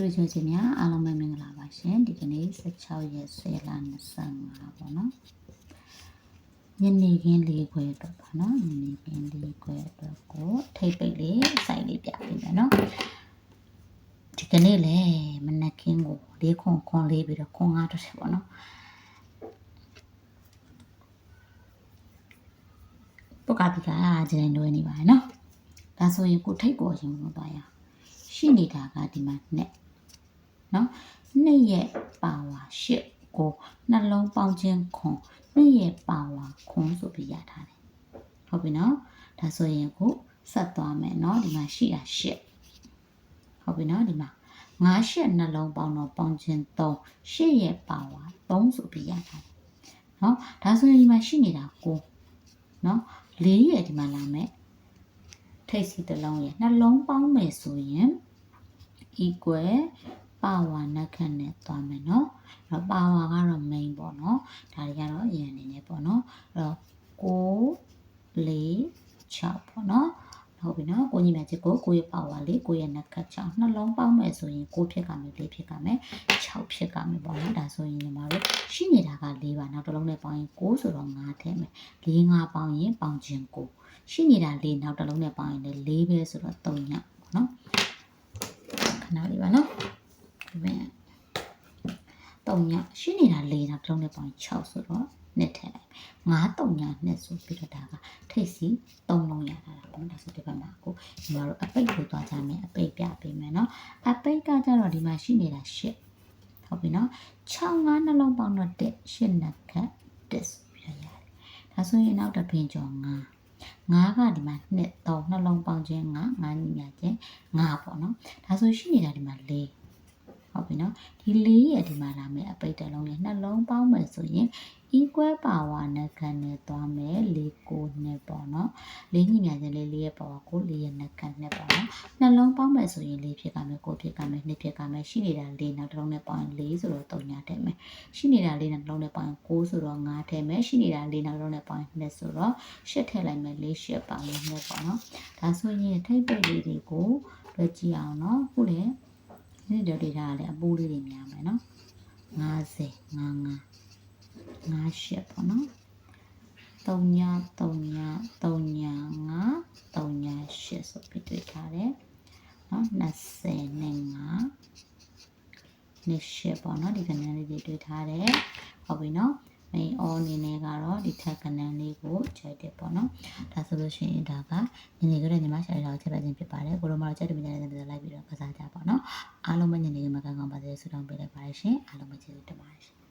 တို့ရွှေချင်းများအားလုံးပဲမင်္ဂလာပါရှင်ဒီကနေ့16ရက်10လ25ပေါ့နော်ညနေခင်းလေးခွဲအတွက်ပါနော်ညနေခင်းလေးခွဲအတွက်ကိုထိပ်ပိတ်လေးစိုက်လေးပြပေးမယ်နော်ဒီကနေ့လေမနက်ခင်းကိုလေးခွန်ခွန်လေးပြီးတော့ခွန်ငါတော့တယ်ပေါ့နော်ပုတ်ကတိကဂျင်းလွဲနေပါတယ်နော်ဒါဆိုရင်ကိုထိပ်ပေါ်ရင်လို့သွားရအောင်ရှိနေတာကဒီမှာနဲ့ နော်နှစ်ရဲ့ပါဝါရှစ်ကိုနှလုံးပေါင်းခြင်းခွန်နှစ်ရဲ့ပါဝါခွန်ဆိုပြီးရထားတယ်ဟုတ်ပြီနော်ဒါဆိုရင်ကိုဆက်သွားမယ်နော်ဒီမှာရှိတာရှစ်ဟုတ်ပြီနော်ဒီမှာငါးရှစ်နှလုံးပေါင်းတော့ပေါင်းခြင်း3ရှစ်ရဲ့ပါဝါ3ဆိုပြီးရထားတယ်နော်ဒါဆိုရင်ဒီမှာရှိနေတာကိုနော်လေးရဲ့ဒီမှာလာမယ်ထိတ်စီတစ်လုံးရဲ့နှလုံးပေါင်းမယ်ဆိုရင် equal ပါဝါနက်ခတ်နဲ့သွားမယ်နော်အဲ့တော့ပါဝါကတော့ main ပေါ့နော်ဒါတွေကတော့အရင်အနေနဲ့ပေါ့နော်အဲ့တော့9 4 6ပေါ့နော်ဟုတ်ပြီနော်ကိုညီမကြီးကိုကိုရဲ့ပါဝါလေးကိုရဲ့နက်ခတ်ချောင်းနှလုံးပေါင်းမယ်ဆိုရင်ကိုဖြစ်ကမယ်လေးဖြစ်ကမယ်6ဖြစ်ကမယ်ပေါ့နော်ဒါဆိုရင်ညီမတို့ရှိနေတာက၄ပါနောက်တစ်လုံးနဲ့ပေါင်းရင်9ဆိုတော့5ထဲမယ်၄5ပေါင်းရင်ပေါင်းခြင်း9ရှိနေတာ၄နောက်တစ်လုံးနဲ့ပေါင်းရင်လည်း၄ပဲဆိုတော့3ညပေါ့နော်ခဏလေးပါနော် ဒီမဲ့3ညရှိနေတာ4နောက်တစ်လုံးနဲ့ပေါင်းရင်6ဆိုတော့နှစ်ထည့်လိုက်9 3ညနှစ်ဆိုပြီးတော့ဒါကထိတ်စီ3လုံးရတာလားပေါ့နော်ဒါဆိုဒီဘက်မှာကိုညီမတို့အပိတ်ကိုသွားကြမယ်အပိတ်ပြပေးမယ်နော်အပိတ်ကကြတော့ဒီမှာရှိနေတာ8ဟုတ်ပြီနော်6 5နှလုံးပေါင်းတော့1 8နှစ်ခတ်1ဆိုပြီးတော့ရတယ်ဒါဆိုရင်နောက်တစ်ပင်ကျော်9 9ကဒီမှာ2 3နှလုံးပေါင်းခြင်း9 9ညီညာခြင်း9ပေါ့နော်ဒါဆိုရှိနေတာဒီမှာ4 ဟုတ်ပြီနော်ဒီ4ရဲ့ဒီမှာလာမယ်အပိတ်တစ်လုံးနဲ့နှလုံးပေါင်းမယ်ဆိုရင် equal power နဲ့ခံနဲ့သွားမယ်၄ကိုနဲ့ပေါ့နော်၄ညီညာခြင်းလေး၄ရဲ့ power ကို၄ရဲ့နဲ့ခံနဲ့ပေါ့နော်နှလုံးပေါင်းမယ်ဆိုရင်၄ဖြစ်ကမယ်ကိုဖြစ်ကမယ်2ဖြစ်ကမယ်ရှိနေတာ၄နောက်တစ်လုံးနဲ့ပေါင်းရင်၄ဆိုတော့3ညာထည့်မယ်ရှိနေတာ၄နောက်တစ်လုံးနဲ့ပေါင်းရင်9ဆိုတော့5ထည့်မယ်ရှိနေတာ၄နောက်တစ်လုံးနဲ့ပေါင်းရင်2ဆိုတော့8ထည့်လိုက်မယ်၄8ပေါင်းရင်2ပေါ့နော်ဒါဆိုရင်ထိပ်ပိတ်လေးတွေကိုလွှဲကြည့်အောင်နော်ခုလေ ဒီဒေတာကလည်းအပိုးလေးတွေများမယ်နော်50 55 5ရှစ်ပေါ့နော်3ည3ည3ည5 3ည8ဆိုပြီးတွေ့ထားတယ်နော်20နဲ့5နှစ်ရှစ်ပေါ့နော်ဒီကဏ္ဍလေးတွေတွေ့ထားတယ်ဟုတ်ပြီနော် main on အနေနဲ့ကတော့ဒီထက်ကဏ္ဍလေးကိုချိန်တယ်ပေါ့နော်ဒါဆိုလို့ရှိရင်ဒါကညနေကလေးညီမရှာရအောင်ချက်ပြခြင်းဖြစ်ပါတယ်ကိုလိုမတော့ချက်တူမြင်တဲ့တဲ့လိုက်ပြီးတော့ကစားကြပါတော့အားလုံးပဲညနေကမှကောင်းကောင်းပါစေဆုတောင်းပေးလိုက်ပါရှင်အားလုံးပဲကျေးဇူးတင်ပါတယ်